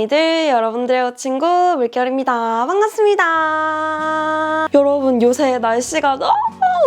당당이들 여러분들의 친구 물결입니다. 반갑습니다. 여러분 요새 날씨가 너무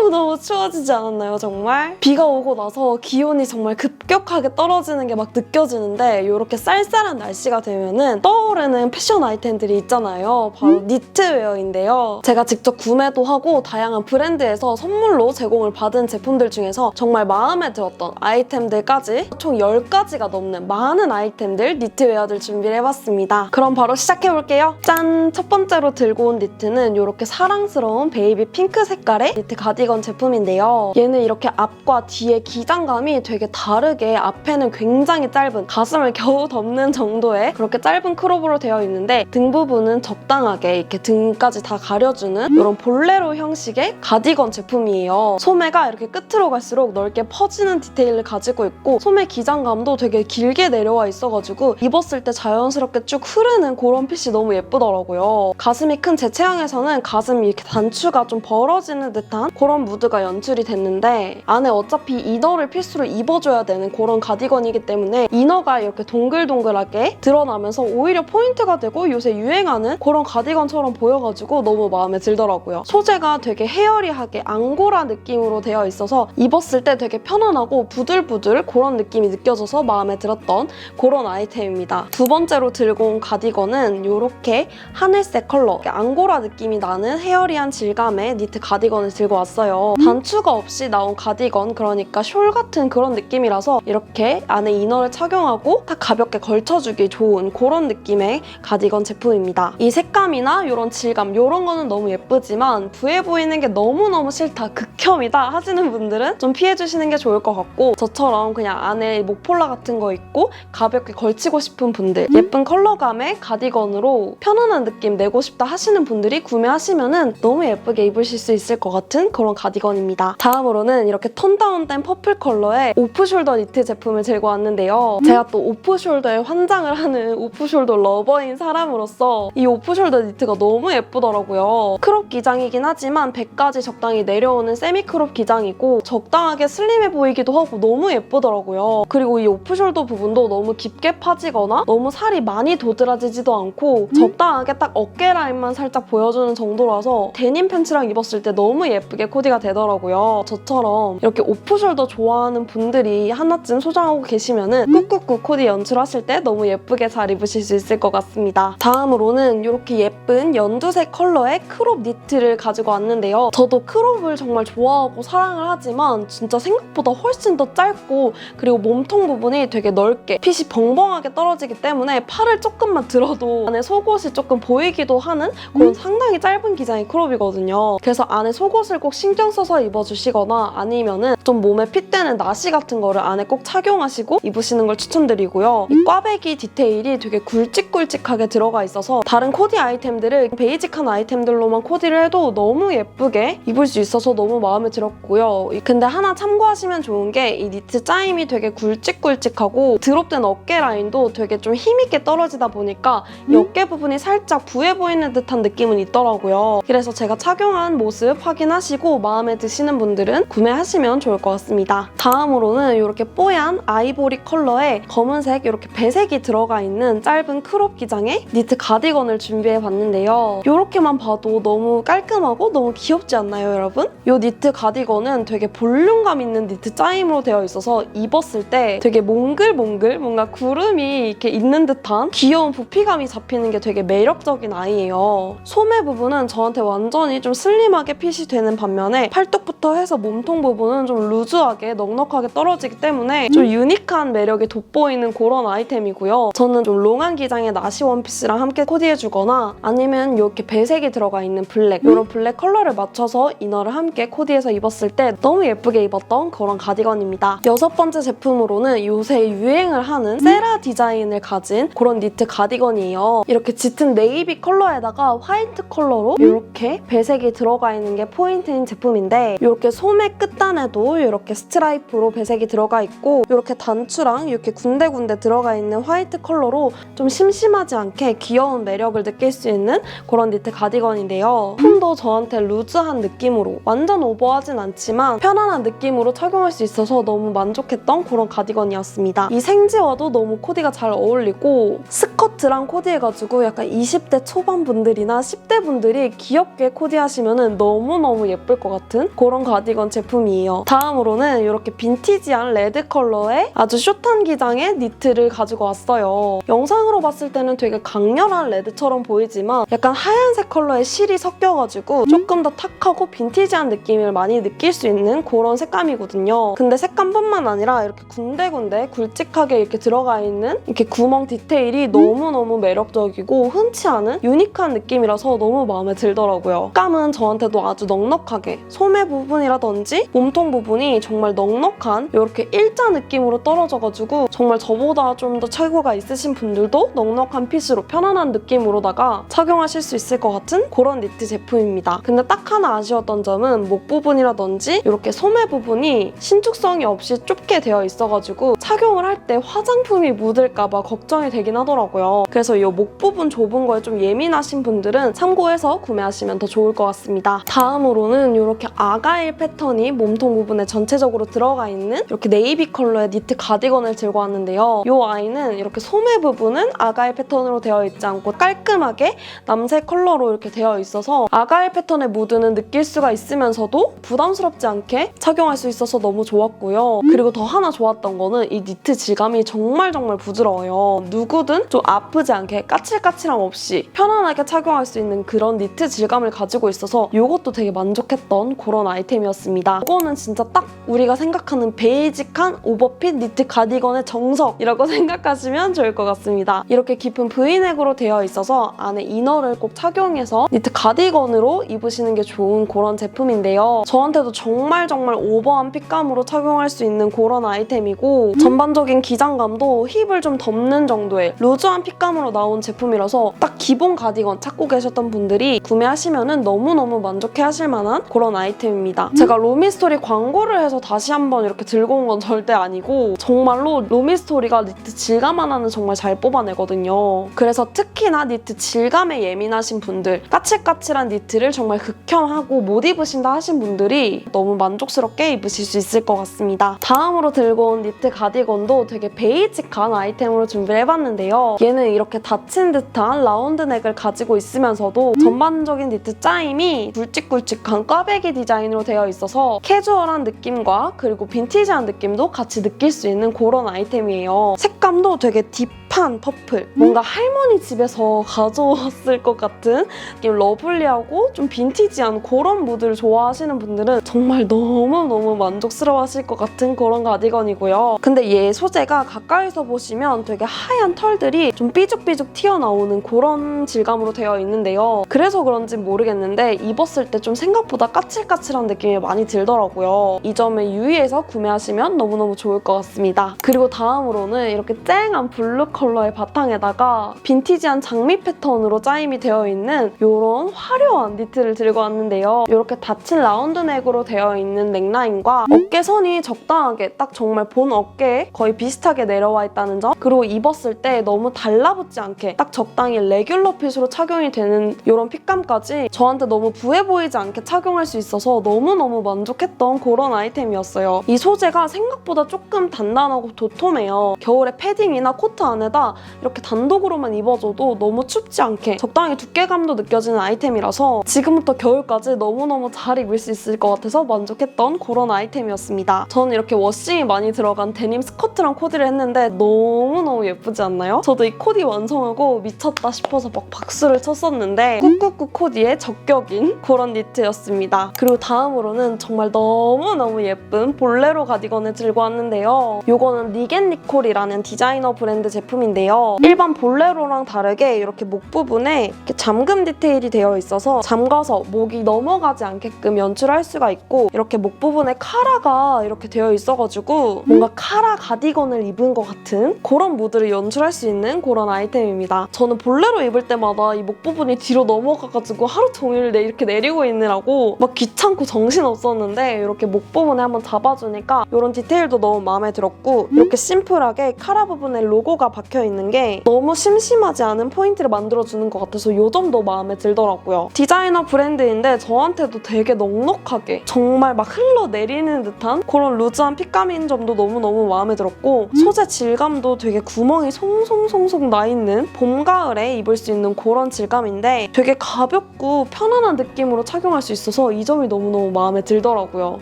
너무 추워지지 않았나요 정말? 비가 오고 나서 기온이 정말 급격하게 떨어지는 게 막 느껴지는데 이렇게 쌀쌀한 날씨가 되면은 떠오르는 패션 아이템들이 있잖아요. 바로 니트웨어인데요. 제가 직접 구매도 하고 다양한 브랜드에서 선물로 제공을 받은 제품들 중에서 정말 마음에 들었던 아이템들까지 총 10가지가 넘는 많은 아이템들, 니트웨어들 준비를 해봤습니다. 그럼 바로 시작해볼게요. 짠! 첫 번째로 들고 온 니트는 이렇게 사랑스러운 베이비 핑크 색깔의 니트 가디건 제품인데요. 얘는 이렇게 앞과 뒤의 기장감이 되게 다르게 앞에는 굉장히 짧은 가슴을 겨우 덮는 정도의 그렇게 짧은 크롭으로 되어 있는데 등 부분은 적당하게 이렇게 등까지 다 가려주는 이런 볼레로 형식의 가디건 제품이에요. 소매가 이렇게 끝으로 갈수록 넓게 퍼지는 디테일을 가지고 있고 소매 기장감도 되게 길게 내려와 있어가지고 입었을 때 자연스럽게 쭉 흐르는 그런 핏이 너무 예쁘더라고요. 가슴이 큰 제 체형에서는 가슴이 이렇게 단추가 좀 벌어지는 듯한 그런 무드가 연출이 됐는데 안에 어차피 이너를 필수로 입어줘야 되는 그런 가디건이기 때문에 이너가 이렇게 동글동글하게 드러나면서 오히려 포인트가 되고 요새 유행하는 그런 가디건처럼 보여가지고 너무 마음에 들더라고요. 소재가 되게 헤어리하게 앙고라 느낌으로 되어 있어서 입었을 때 되게 편안하고 부들부들 그런 느낌이 느껴져서 마음에 들었던 그런 아이템입니다. 두 번째로 들고 온 가디건은 이렇게 하늘색 컬러 앙고라 느낌이 나는 헤어리한 질감의 니트 가디건을 들고 왔어요. 단추가 없이 나온 가디건 그러니까 숄 같은 그런 느낌이라서 이렇게 안에 이너를 착용하고 딱 가볍게 걸쳐주기 좋은 그런 느낌의 가디건 제품입니다. 이 색감이나 이런 질감 이런 거는 너무 예쁘지만 부해 보이는 게 너무너무 싫다 극혐이다 하시는 분들은 좀 피해주시는 게 좋을 것 같고 저처럼 그냥 안에 목폴라 같은 거 있고 가볍게 걸치고 싶은 분들 예쁜 컬러감의 가디건으로 편안한 느낌 내고 싶다 하시는 분들이 구매하시면 은 너무 예쁘게 입으실 수 있을 것 같은 그런 가디건입니다. 다음으로는 이렇게 톤 다운된 퍼플 컬러의 오프숄더 니트 제품을 들고 왔는데요. 제가 또 오프숄더에 환장을 하는 오프숄더 러버인 사람으로서 이 오프숄더 니트가 너무 예쁘더라고요. 크롭 기장이긴 하지만 배까지 적당히 내려오는 세미 크롭 기장이고 적당하게 슬림해 보이기도 하고 너무 예쁘더라고요. 그리고 이 오프숄더 부분도 너무 깊게 파지거나 너무 살이 많이 도드라지지도 않고 적당하게 딱 어깨 라인만 살짝 보여주는 정도라서 데님 팬츠랑 입었을 때 너무 예쁘게 코디가 되더라고요. 저처럼 이렇게 오프숄더 좋아하는 분들이 하나쯤 소장하고 계시면은 꾹꾹꾹 코디 연출하실 때 너무 예쁘게 잘 입으실 수 있을 것 같습니다. 다음으로는 이렇게 예쁜 연두색 컬러의 크롭 니트를 가지고 왔는데요. 저도 크롭을 정말 좋아하고 사랑을 하지만 진짜 생각보다 훨씬 더 짧고 그리고 몸통 부분이 되게 넓게 핏이 벙벙하게 떨어지기 때문에 팔을 조금만 들어도 안에 속옷이 조금 보이기도 하는 그런 상당히 짧은 기장의 크롭이거든요. 그래서 안에 속옷을 꼭 신경 써서 입어주시거나 아니면은 좀 몸에 핏되는 나시 같은 거를 안에 꼭 착용하시고 입으시는 걸 추천드리고요. 이 꽈배기 디테일이 되게 굵직굵직하게 들어가 있어서 다른 코디 아이템들을 베이직한 아이템들로만 코디를 해도 너무 예쁘게 입을 수 있어서 너무 마음에 들었고요. 근데 하나 참고하시면 좋은 게 이 니트 짜임이 되게 굵직굵직하고 드롭된 어깨 라인도 되게 좀 힘있게 떨어지다 보니까 이 어깨 부분이 살짝 부해 보이는 듯한 느낌은 있더라고요. 그래서 제가 착용한 모습 확인하시고 마음에 드시는 분들은 구매하시면 좋을 것 같습니다. 다음으로는 이렇게 뽀얀 아이보리 컬러의 검은색 이렇게 배색이 들어가 있는 짧은 크롭 기장의 니트 가디건을 준비해 봤는데요. 이렇게만 봐도 너무 깔끔하고 너무 귀엽지 않나요, 여러분? 이 니트 가디건은 되게 볼륨감 있는 니트 짜임으로 되어 있어서 입었을 때 되게 몽글몽글 뭔가 구름이 이렇게 있는 듯한 귀여운 부피감이 잡히는 게 되게 매력적인 아이예요. 소매 부분은 저한테 완전히 좀 슬림하게 핏이 되는 반면 에 팔뚝부터 해서 몸통 부분은 좀 루즈하게 넉넉하게 떨어지기 때문에 좀 유니크한 매력이 돋보이는 그런 아이템이고요. 저는 좀 롱한 기장의 나시 원피스랑 함께 코디해주거나 아니면 이렇게 배색이 들어가 있는 블랙 이런 블랙 컬러를 맞춰서 이너를 함께 코디해서 입었을 때 너무 예쁘게 입었던 그런 가디건입니다. 여섯 번째 제품으로는 요새 유행을 하는 세라 디자인을 가진 그런 니트 가디건이에요. 이렇게 짙은 네이비 컬러에다가 화이트 컬러로 이렇게 배색이 들어가 있는 게 포인트인 제품 제품인데 이렇게 소매 끝단에도 이렇게 스트라이프로 배색이 들어가 있고 이렇게 단추랑 이렇게 군데군데 들어가 있는 화이트 컬러로 좀 심심하지 않게 귀여운 매력을 느낄 수 있는 그런 니트 가디건인데요. 품도 저한테 루즈한 느낌으로 완전 오버하진 않지만 편안한 느낌으로 착용할 수 있어서 너무 만족했던 그런 가디건이었습니다. 이 생지와도 너무 코디가 잘 어울리고 스커트랑 코디해가지고 약간 20대 초반 분들이나 10대 분들이 귀엽게 코디하시면 너무너무 예쁠 것 같은 그런 가디건 제품이에요. 다음으로는 이렇게 빈티지한 레드 컬러의 아주 숏한 기장의 니트를 가지고 왔어요. 영상으로 봤을 때는 되게 강렬한 레드처럼 보이지만 약간 하얀색 컬러의 실이 섞여가지고 조금 더 탁하고 빈티지한 느낌을 많이 느낄 수 있는 그런 색감이거든요. 근데 색감뿐만 아니라 이렇게 군데군데 굵직하게 이렇게 들어가 있는 이렇게 구멍 디테일이 너무너무 매력적이고 흔치 않은 유니크한 느낌이라서 너무 마음에 들더라고요. 색감은 저한테도 아주 넉넉하게 소매 부분이라든지 몸통 부분이 정말 넉넉한 이렇게 일자 느낌으로 떨어져가지고 정말 저보다 좀 더 체구가 있으신 분들도 넉넉한 핏으로 편안한 느낌으로다가 착용하실 수 있을 것 같은 그런 니트 제품입니다. 근데 딱 하나 아쉬웠던 점은 목 부분이라든지 이렇게 소매 부분이 신축성이 없이 좁게 되어 있어가지고 착용을 할 때 화장품이 묻을까봐 걱정이 되긴 하더라고요. 그래서 이 목 부분 좁은 거에 좀 예민하신 분들은 참고해서 구매하시면 더 좋을 것 같습니다. 다음으로는 이렇게 아가일 패턴이 몸통 부분에 전체적으로 들어가 있는 이렇게 네이비 컬러의 니트 가디건을 들고 왔는데요. 이 아이는 이렇게 소매 부분은 아가일 패턴으로 되어 있지 않고 깔끔하게 남색 컬러로 이렇게 되어 있어서 아가일 패턴의 무드는 느낄 수가 있으면서도 부담스럽지 않게 착용할 수 있어서 너무 좋았고요. 그리고 더 하나 좋았던 거는 이 니트 질감이 정말 정말 부드러워요. 누구든 좀 아프지 않게 까칠까칠함 없이 편안하게 착용할 수 있는 그런 니트 질감을 가지고 있어서 이것도 되게 만족했던 그런 아이템이었습니다. 이거는 진짜 딱 우리가 생각하는 베이직한 오버핏 니트 가디건의 정석이라고 생각하시면 좋을 것 같습니다. 이렇게 깊은 V넥으로 되어 있어서 안에 이너를 꼭 착용해서 니트 가디건으로 입으시는 게 좋은 그런 제품인데요. 저한테도 정말 정말 오버한 핏감으로 착용할 수 있는 그런 아이템이고 전반적인 기장감도 힙을 좀 덮는 정도의 루즈한 핏감으로 나온 제품이라서 딱 기본 가디건 찾고 계셨던 분들이 구매하시면 너무너무 만족해 하실 만한 그런 아이템입니다. 제가 로미스토리 광고를 해서 다시 한번 이렇게 들고 온 건 절대 아니고 정말로 로미스토리가 니트 질감 하나는 정말 잘 뽑아내거든요. 그래서 특히나 니트 질감에 예민하신 분들 까칠까칠한 니트를 정말 극혐하고 못 입으신다 하신 분들이 너무 만족스럽게 입으실 수 있을 것 같습니다. 다음으로 들고 온 니트 가디건도 되게 베이직한 아이템으로 준비를 해봤는데요. 얘는 이렇게 닫힌 듯한 라운드 넥을 가지고 있으면서도 전반적인 니트 짜임이 굵직굵직한 꽈배 기 디자인으로 되어 있어서 캐주얼한 느낌과 그리고 빈티지한 느낌도 같이 느낄 수 있는 그런 아이템이에요. 색감도 되게 딥한 퍼플. 뭔가 할머니 집에서 가져왔을 것 같은 느낌 러블리하고 좀 빈티지한 그런 무드를 좋아하시는 분들은 정말 너무너무 만족스러워 하실 것 같은 그런 가디건이고요. 근데 얘 소재가 가까이서 보시면 되게 하얀 털들이 좀 삐죽삐죽 튀어나오는 그런 질감으로 되어 있는데요. 그래서 그런지 모르겠는데 입었을 때 좀 생각보다 까 칠까칠한 느낌이 많이 들더라고요. 이 점에 유의해서 구매하시면 너무너무 좋을 것 같습니다. 그리고 다음으로는 이렇게 쨍한 블루 컬러의 바탕에다가 빈티지한 장미 패턴으로 짜임이 되어 있는 이런 화려한 니트를 들고 왔는데요. 이렇게 닫힌 라운드 넥으로 되어 있는 넥라인과 어깨선이 적당하게 딱 정말 본 어깨에 거의 비슷하게 내려와 있다는 점 그리고 입었을 때 너무 달라붙지 않게 딱 적당히 레귤러 핏으로 착용이 되는 이런 핏감까지 저한테 너무 부해 보이지 않게 착용할 수 있어서 너무너무 만족했던 그런 아이템이었어요. 이 소재가 생각보다 조금 단단하고 도톰해요. 겨울에 패딩이나 코트 안에다 이렇게 단독으로만 입어줘도 너무 춥지 않게 적당히 두께감도 느껴지는 아이템이라서 지금부터 겨울까지 너무너무 잘 입을 수 있을 것 같아서 만족했던 그런 아이템이었습니다. 저는 이렇게 워싱이 많이 들어간 데님 스커트랑 코디를 했는데 너무너무 예쁘지 않나요? 저도 이 코디 완성하고 미쳤다 싶어서 막 박수를 쳤었는데 꾹꾹꾹 코디의 적격인 그런 니트였습니다. 그리고 다음으로는 정말 너무너무 예쁜 볼레로 가디건을 들고 왔는데요. 이거는 니겐 니콜이라는 디자이너 브랜드 제품인데요. 일반 볼레로랑 다르게 이렇게 목 부분에 이렇게 잠금 디테일이 되어 있어서 잠가서 목이 넘어가지 않게끔 연출할 수가 있고 이렇게 목 부분에 카라가 이렇게 되어 있어가지고 뭔가 카라 가디건을 입은 것 같은 그런 무드를 연출할 수 있는 그런 아이템입니다. 저는 볼레로 입을 때마다 이 목 부분이 뒤로 넘어가가지고 하루 종일 내 이렇게 내리고 있느라고 막 귀찮고 정신 없었는데 이렇게 목 부분에 한번 잡아주니까 이런 디테일도 너무 마음에 들었고 이렇게 심플하게 카라 부분에 로고가 박혀 있는 게 너무 심심하지 않은 포인트를 만들어주는 것 같아서 이 점도 마음에 들더라고요. 디자이너 브랜드인데 저한테도 되게 넉넉하게 정말 막 흘러내리는 듯한 그런 루즈한 핏감인 점도 너무너무 마음에 들었고 소재 질감도 되게 구멍이 송송송송 나 있는 봄, 가을에 입을 수 있는 그런 질감인데 되게 가볍고 편안한 느낌으로 착용할 수 있어서 이 점이 너무너무 마음에 들더라고요.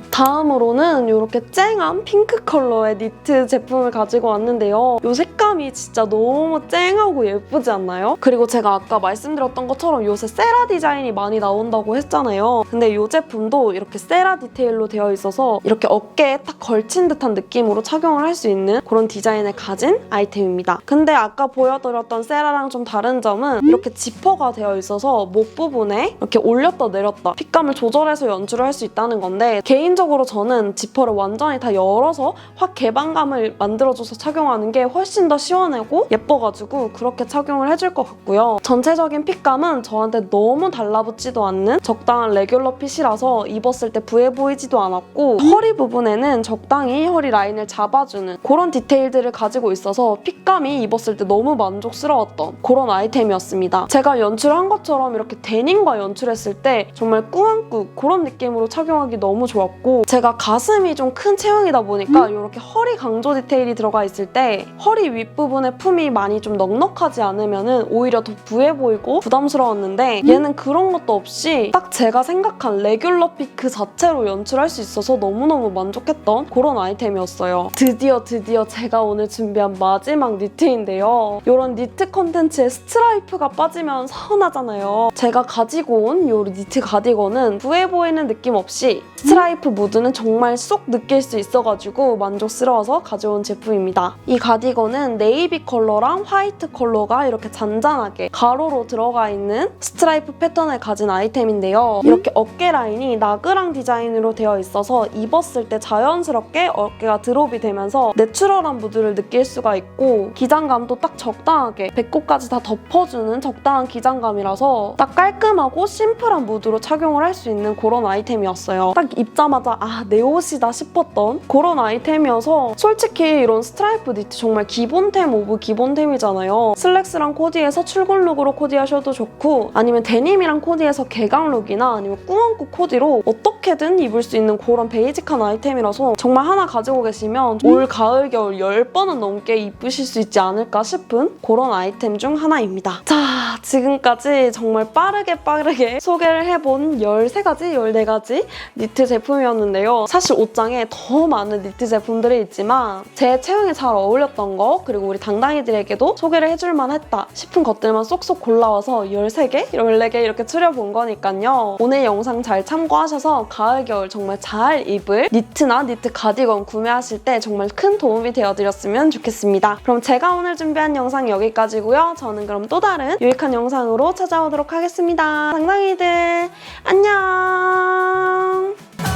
다음으로는 이렇게 쨍한 핑크 컬러의 니트 제품을 가지고 왔는데요. 이 색감이 진짜 너무 쨍하고 예쁘지 않나요? 그리고 제가 아까 말씀드렸던 것처럼 요새 세라 디자인이 많이 나온다고 했잖아요. 근데 이 제품도 이렇게 세라 디테일로 되어 있어서 이렇게 어깨에 딱 걸친 듯한 느낌으로 착용을 할 수 있는 그런 디자인을 가진 아이템입니다. 근데 아까 보여드렸던 세라랑 좀 다른 점은 이렇게 지퍼가 되어 있어서 목 부분에 이렇게 올렸다 내렸다 핏감을 조절해 서 연출을 할수 있다는 건데 개인적으로 저는 지퍼를 완전히 다 열어서 확 개방감을 만들어줘서 착용하는 게 훨씬 더 시원하고 예뻐가지고 그렇게 착용을 해줄 것 같고요. 전체적인 핏감은 저한테 너무 달라붙지도 않는 적당한 레귤러 핏이라서 입었을 때 부해 보이지도 않았고 허리 부분에는 적당히 허리 라인을 잡아주는 그런 디테일들을 가지고 있어서 핏감이 입었을 때 너무 만족스러웠던 그런 아이템이었습니다. 제가 연출한 것처럼 이렇게 데님과 연출했을 때 정말 꾸안꾸 그런 느낌으로 착용하기 너무 좋았고 제가 가슴이 좀 큰 체형이다 보니까 이렇게 허리 강조 디테일이 들어가 있을 때 허리 윗부분에 품이 많이 좀 넉넉하지 않으면 오히려 더 부해 보이고 부담스러웠는데 얘는 그런 것도 없이 딱 제가 생각한 레귤러 핏 그 자체로 연출할 수 있어서 너무너무 만족했던 그런 아이템이었어요. 드디어 드디어 제가 오늘 준비한 마지막 니트인데요. 이런 니트 컨텐츠에 스트라이프가 빠지면 서운하잖아요. 제가 가지고 온 이 니트 가디건은 부해 보이는 느낌 없이 스트라이프 무드는 정말 쏙 느낄 수 있어가지고 만족스러워서 가져온 제품입니다. 이 가디건은 네이비 컬러랑 화이트 컬러가 이렇게 잔잔하게 가로로 들어가 있는 스트라이프 패턴을 가진 아이템인데요. 이렇게 어깨 라인이 나그랑 디자인으로 되어 있어서 입었을 때 자연스럽게 어깨가 드롭이 되면서 내추럴한 무드를 느낄 수가 있고 기장감도 딱 적당하게 배꼽까지 다 덮어주는 적당한 기장감이라서 딱 깔끔하고 심플한 무드로 착용을 할 수 있는 그런 아이템이었어요. 딱 입자마자 아 내 옷이다 싶었던 그런 아이템이어서 솔직히 이런 스트라이프 니트 정말 기본템 오브 기본템이잖아요. 슬랙스랑 코디해서 출근 룩으로 코디하셔도 좋고 아니면 데님이랑 코디해서 개강 룩이나 아니면 꾸안꾸 코디로 어떻게든 입을 수 있는 그런 베이직한 아이템이라서 정말 하나 가지고 계시면 올 가을 겨울 10번은 넘게 입으실 수 있지 않을까 싶은 그런 아이템 중 하나입니다. 자 지금까지 정말 빠르게 빠르게 소개를 해본 13가지 14가지 니트 제품이었는데요. 사실 옷장에 더 많은 니트 제품들이 있지만 제 체형에 잘 어울렸던 거 그리고 우리 당당이들에게도 소개를 해줄 만 했다 싶은 것들만 쏙쏙 골라와서 13개, 14개 이렇게 추려본 거니까요. 오늘 영상 잘 참고하셔서 가을 겨울 정말 잘 입을 니트나 니트 가디건 구매하실 때 정말 큰 도움이 되어드렸으면 좋겠습니다. 그럼 제가 오늘 준비한 영상 여기까지고요. 저는 그럼 또 다른 유익한 영상으로 찾아오도록 하겠습니다. 당당이들 안녕! 啊